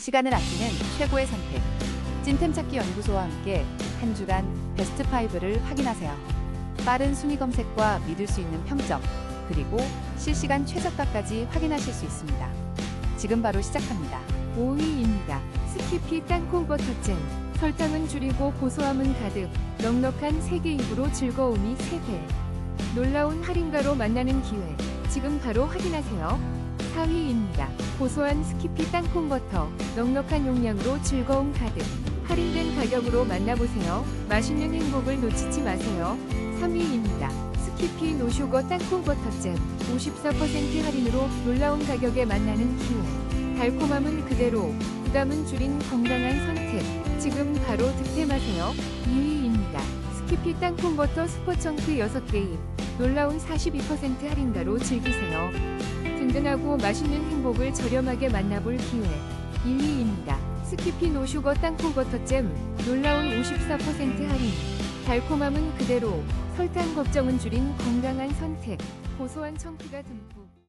시간을 아끼는 최고의 선택. 찐템 찾기 연구소와 함께 한 주간 베스트 5를 확인하세요. 빠른 순위 검색과 믿을 수 있는 평점, 그리고 실시간 최저가까지 확인하실 수 있습니다. 지금 바로 시작합니다. 5위입니다. 스키피 땅콩 버터잼. 설탕은 줄이고 고소함은 가득. 넉넉한 세개 입으로 즐거움이 3배. 놀라운 할인가로 만나는 기회. 지금 바로 확인하세요. 4위입니다. 고소한 스키피 땅콩 버터. 넉넉한 용량으로 즐거움 가득. 할인된 가격으로 만나보세요. 맛있는 행복을 놓치지 마세요. 3위입니다. 스키피 노슈거 땅콩 버터잼. 54% 할인으로 놀라운 가격에 만나는 기회. 달콤함은 그대로, 부담은 줄인 건강한 선택. 지금 바로 득템하세요. 2위입니다. 스키피 땅콩 버터 스포청크 6개 입. 놀라운 42% 할인가로 즐기세요. 든든하고 맛있는 행복을 저렴하게 만나볼 기회. 1위입니다. 스키피 노슈거 땅콩 버터잼. 놀라운 54% 할인. 달콤함은 그대로, 설탕 걱정은 줄인 건강한 선택. 고소한 청크가 듬뿍.